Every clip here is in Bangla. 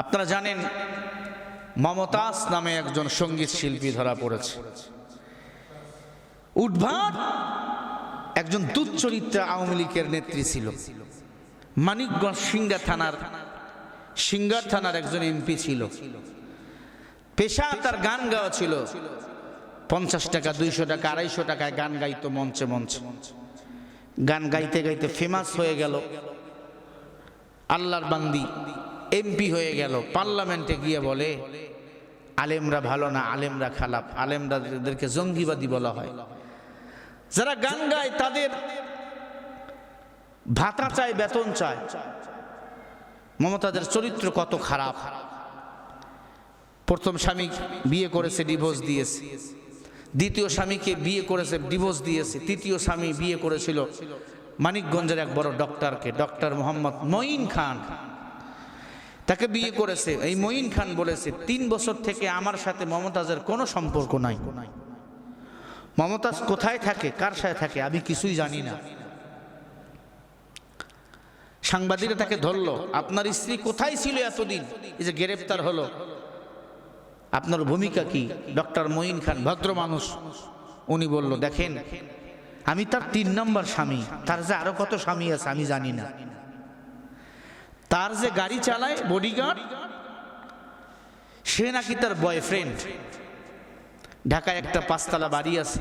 আপনারা জানেন, মমতাজ নামে একজন সংগীত শিল্পী ধরা পড়েছে। উদ্ভাট একজন দুচ্চরিত্রা আওয়ামী লীগের নেত্রী ছিল। মানিকগঞ্জ সিঙ্গা থানার সিঙ্গার থানার একজন এমপি ছিল। পেশা তার গান গাওয়া ছিল। পঞ্চাশ টাকা, দুইশো টাকা, আড়াইশো টাকায় গান গাইতো মঞ্চে মঞ্চে। গান গাইতে গাইতে ফেমাস হয়ে গেল। আল্লাহর বান্দি। এমপি হয়ে গেল। পার্লামেন্টে গিয়ে বলে, আলেমরা ভালো না, আলেমরা খারাপ। আলেমরাদেরকে জঙ্গিবাদী বলা হয়। যারা গান গায়, তাদের ভাতা চায়, বেতন চায়। মমতাদের চরিত্র কত খারাপ। প্রথম স্বামী বিয়ে করেছে, ডিভোর্স দিয়েছে। দ্বিতীয় স্বামীকে বিয়ে করেছে, ডিভোর্স দিয়েছে। তৃতীয় স্বামী বিয়ে করেছিল মানিকগঞ্জের এক বড় ডক্টরকে, ডক্টর মোহাম্মদ মঈন খান। তাকে বিয়ে করেছে। এই মঈন খান বলেছে, তিন বছর থেকে আমার সাথে মমতাজের কোনো সম্পর্ক নাই। মমতাজ কোথায় থাকে? কার সাথে থাকে? আমি কিছুই জানি না। সাংবাদিকরা তাকে ধরলো, আপনার স্ত্রী কোথায় ছিল এতদিন? এই যে গ্রেপ্তার হলো। আপনার ভূমিকা কি? ডক্টর মঈন খান, ভদ্র মানুষ। উনি বলল, দেখেন, আমি তার তিন নম্বর স্বামী। তার যে আরও কত স্বামী আছে, আমি জানি না। তার যে গাড়ি চালায় বডিগার্ড সে নাকি তার বয়ফ্রেন্ড ঢাকায় একটা পাঁচতলা বাড়ি আছে।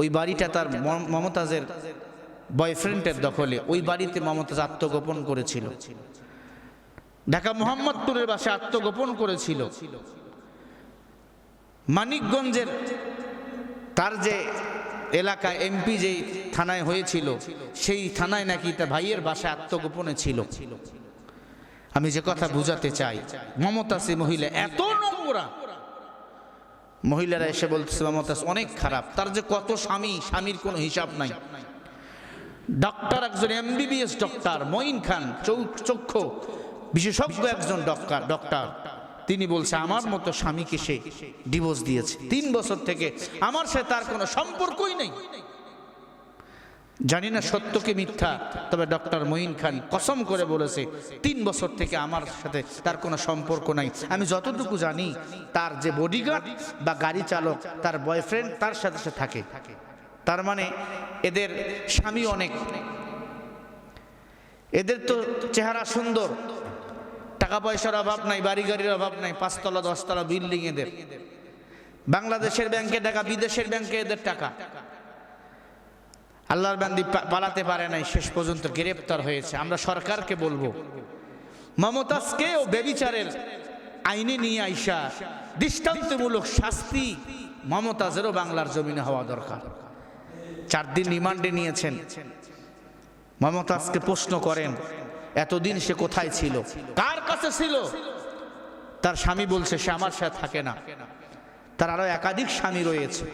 ওই বাড়িটা তার মমতাজের বয়ফ্রেন্ডের দখলে। ওই বাড়িতে মমতাজ আত্মগোপন করেছিল। ঢাকা মোহাম্মদপুরের বাসে আত্মগোপন করেছিল। মানিকগঞ্জের তার যে এলাকা এমপি যেই থানায় হয়েছিল, সেই থানায় নাকি তার ভাইয়ের বাসায় আত্মগোপনে ছিল। আমি যে কথা বুঝাতে চাই, মমতাজ এই মহিলা এত নোংরা। মহিলারা এসে বলতেছে, মমতাজ অনেক খারাপ, তার যে কত স্বামী, স্বামীর কোনো হিসাব নাই। ডক্টর একজন এমবিবিএস ডক্টর মঈন খান চক্ষু, বিশেষজ্ঞ একজন ডক্টর ডক্টর তিনি বলছে, আমার মতো স্বামীকে সে ডিভোর্স দিয়েছে। তিন বছর থেকে আমার সাথে তার কোনো সম্পর্কই নেই। জানি না সত্যকে মিথ্যা, তবে ডক্টর মঈন খান কসম করে বলেছে, তিন বছর থেকে আমার সাথে তার কোনো সম্পর্ক নাই। আমি যতটুকু জানি, তার যে বডিগার্ড বা গাড়ি চালক, তার বয়ফ্রেন্ড তার সাথে সে থাকে। তার মানে এদের স্বামী অনেক। এদের তো চেহারা সুন্দর। টাকা পয়সার অভাব নাই, বাড়ি গাড়ির অভাব নাই, পাঁচতলা, দশতলা, বিল্ডিং এদের। বাংলাদেশের ব্যাংকে টাকা, বিদেশের ব্যাংকে এদের টাকা। আল্লাহর বান্দি পালাতে পারে নাই, শেষ পর্যন্ত গ্রেপ্তার হয়েছে। আমরা সরকারকে বলব, মমতাজকে ও বেবিচারের আইনে নিয়ে আইসা দৃষ্টান্তমূলক শাস্তি মমতাজেরও বাংলার জমিনে হওয়া দরকার। চার দিন রিমান্ডে নিয়েছেন। মমতাজকে প্রশ্ন করেন, এতদিন সে কোথায় ছিল? কার কাছে ছিল? তার স্বামী বলছে, সে আমার সাথে থাকে না। তার আরও একাধিক স্বামী রয়েছে।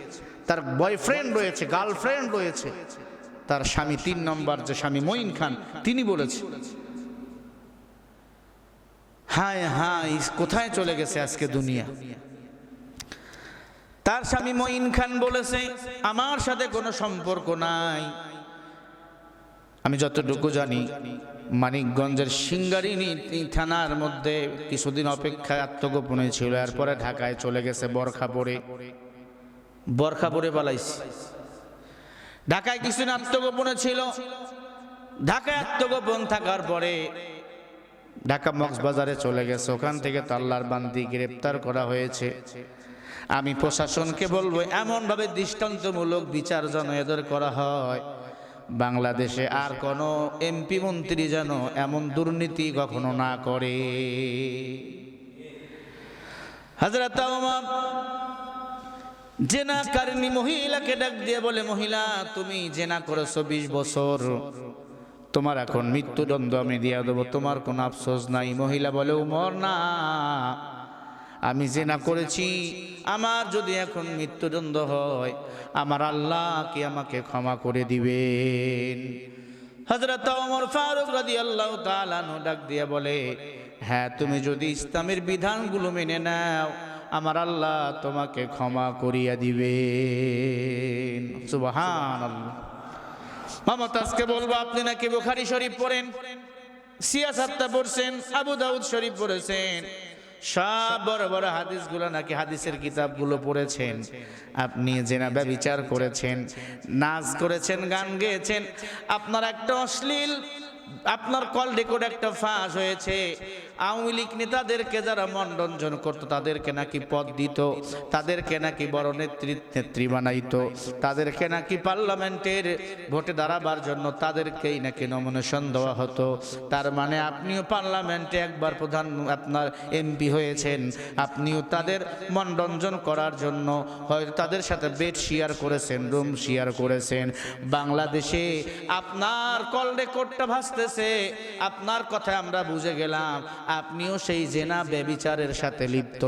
তার বয়ফ্রেন্ড রয়েছে গার্লফ্রেন্ড রয়েছে। তার স্বামী তিন নম্বর, যে স্বামী মঈন খান, তিনি বলেছে, হায় হায়, কোথায় চলে গেছে আজকে দুনিয়া? তার স্বামী মঈন খান বলেছে, আমার সাথে কোনো সম্পর্ক নাই। আমি যতটুকু জানি, মানিকগঞ্জের সিঙ্গারিনী থানার মধ্যে কিছুদিন অপেক্ষায় আত্মগোপনে ছিল, এরপরে ঢাকায় চলে গেছে, বরখা পরে বরখা পরে পালাইছে। ঢাকায় কিছুদিন আত্মগোপনে ছিল। ঢাকায় আত্মগোপন থাকার পরে ঢাকা মক্সবাজারে চলে গেছে। ওখান থেকে তো আল্লাহর বান্দি গ্রেপ্তার করা হয়েছে। আমি প্রশাসনকে বলব, এমনভাবে দৃষ্টান্তমূলক বিচার যেন এদের করা হয়। বাংলাদেশে আর কোনো এমপি মন্ত্রী যেন এমন দুর্নীতি কখনো না করে। হাজরত জেনা কারিনী মহিলাকে ডাক দিয়ে বলে, মহিলা, তুমি জেনা করেছ বিশ বছর। তোমার এখন মৃত্যুদণ্ড আমি দিয়ে দেবো, তোমার কোনো আফসোস নাই। মহিলা বলে, উমর, না। আমি জেনা করেছি। আমার যদি এখন মৃত্যুদণ্ড হয়, আমার আল্লাহ কি আমাকে ক্ষমা করে দিবেন? হজরত ওমর ফারুক রাদি আল্লাহ তালানো ডাক দিয়ে বলে হ্যাঁ তুমি যদি ইসলামের বিধানগুলো মেনে নাও আমার আল্লাহ তোমাকে ক্ষমা করিয়া দিবেন। সুবহান মমতাজকে বলব, আপনি নাকি বুখারি শরীফ পড়েন? সিয়াসাত্তা পড়ছেন, আবু দাউদ শরীফ পড়েছেন। সব বড় বড় হাদিসগুলো নাকি হাদিসের কিতাবগুলো পড়েছেন। আপনি জেনা ব্যবিচার করেছেন, নাচ করেছেন, গান গেয়েছেন। আপনার একটা অশ্লীল আপনার কল রেকর্ড একটা ফাঁস হয়েছে। আওয়ামী লীগ নেতাদেরকে যারা মনোরঞ্জন করতো, তাদেরকে নাকি পদ দিত, তাদেরকে নাকি বড় নেতৃত্ব নেত্রী বানাইতো, তাদেরকে নাকি পার্লামেন্টের ভোটে দাঁড়াবার জন্য তাদেরকেই নাকি নমিনেশন দেওয়া হতো। তার মানে আপনিও পার্লামেন্টে একবার প্রধান আপনার এমপি হয়েছেন, আপনিও তাদের মনোরঞ্জন করার জন্য হয়তো তাদের সাথে বেড শেয়ার করেছেন রুম শেয়ার করেছেন। বাংলাদেশে আপনার কল রেকর্ডটা ভাসতেছে আপনার কথায় আমরা বুঝে গেলাম, আপনিও সেই জেনা ব্যবিচারের সাথে লিপ্ত।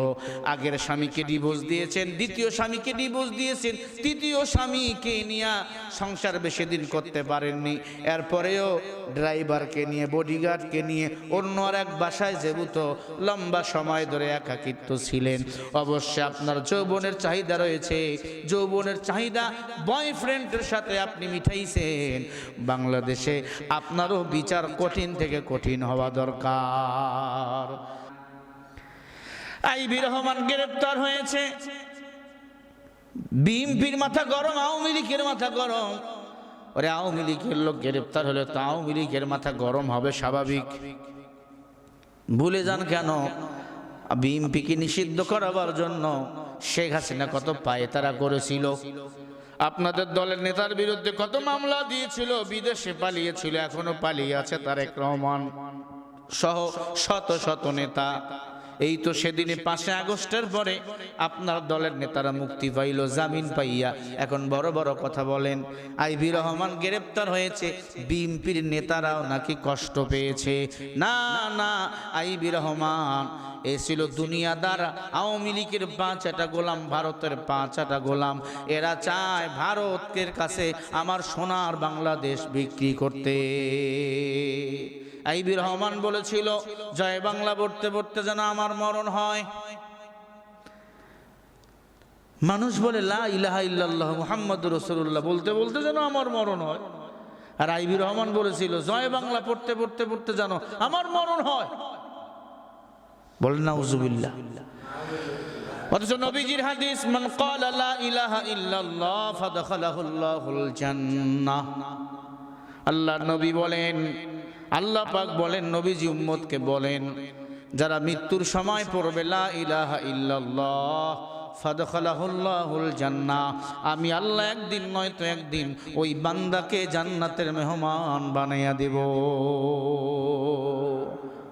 আগের স্বামীকে ডিভোর্স দিয়েছেন, দ্বিতীয় স্বামীকে ডিভোর্স দিয়েছেন, তৃতীয় স্বামীকে নিয়ে সংসার বেশি দিন করতে পারেননি। এরপরেও ড্রাইভারকে নিয়ে বডিগার্ডকে নিয়ে অন্য আর এক বাসায় যেহেতু লম্বা সময় ধরে একাকিত্ব ছিলেন। অবশ্যই আপনার যৌবনের চাহিদা রয়েছে, যৌবনের চাহিদা বয়ফ্রেন্ডের সাথে আপনি মিঠাইছেন। বাংলাদেশে আপনারও বিচার কঠিন থেকে কঠিন হওয়া দরকার। আইবি রহমান গ্রেপ্তার হয়েছে। বিএমপির মাথা গরম, আওয়ামী লীগের মাথা গরম। ওরে আওয়ামী লীগের লোক গ্রেপ্তার হলে তো আওয়ামী লীগের মাথা গরম হবে স্বাভাবিক। ভুলে যান কেন? বিএমপিকে নিষিদ্ধ করাবার জন্য শেখ হাসিনা কত পায়ে তারা করেছিল। আপনাদের দলের নেতার বিরুদ্ধে কত মামলা দিয়েছিল, বিদেশে পালিয়েছিল, এখনও পালিয়ে আছে তারেক রহমান সহ শত শত নেতা। এই তো সেদিনে পাঁচই আগস্টের পরে আপনার দলের নেতারা মুক্তি পাইল, জামিন পাইয়া এখন বড় বড় কথা বলেন। আইবি রহমান গ্রেপ্তার হয়েছে, বিএনপির নেতারাও নাকি কষ্ট পেয়েছে। না না আইবি রহমান এ ছিল দুনিয়াদার আওয়ামী লীগের পাঁচাটা গোলাম, ভারতের পাঁচাটা গোলাম। এরা চায় ভারতের কাছে আমার সোনার বাংলাদেশ বিক্রি করতে। আইবি রহমান বলেছিল, জয় বাংলা পড়তে পড়তে যেন আমার মরণ হয়। মানুষ বলে, লা ইলাহা ইল্লাল্লাহ মুহাম্মদ রসুল্লাহ বলতে বলতে যেন আমার মরণ হয়। আর আইবি রহমান বলেছিল, জয় বাংলা পড়তে পড়তে পড়তে যেন আমার মরণ হয়। বলেন না উজুবিল্লাহ অথচ নবীজির হাদিস, মান ক্বালা লা ইলাহা ইল্লাল্লাহ ফাদখালাহুল্লাহুল জান্নাহ। আল্লাহ নবী বলেন, আল্লাহ পাক বলেন, নবীজি উম্মতকে বলেন, যারা মৃত্যুর সময় পড়বে, লা ইলাহা ইল্লাল্লাহ ফাদখালাহুল্লাহুল জান্নাহ। আমি আল্লাহ একদিন নয়তো একদিন ওই বান্দাকে জান্নাতের মেহমান বানাইয়া দেব।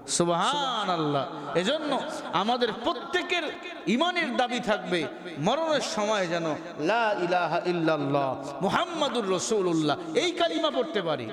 সুবহান আল্লাহ এজন্য আমাদের প্রত্যেকের ইমানের দাবি থাকবে, মরণের সময় যেন লা ইলাহা ইল্লাল্লাহ, মুহাম্মাদুর রাসূলুল্লাহ। এই কালিমা পড়তে পারি।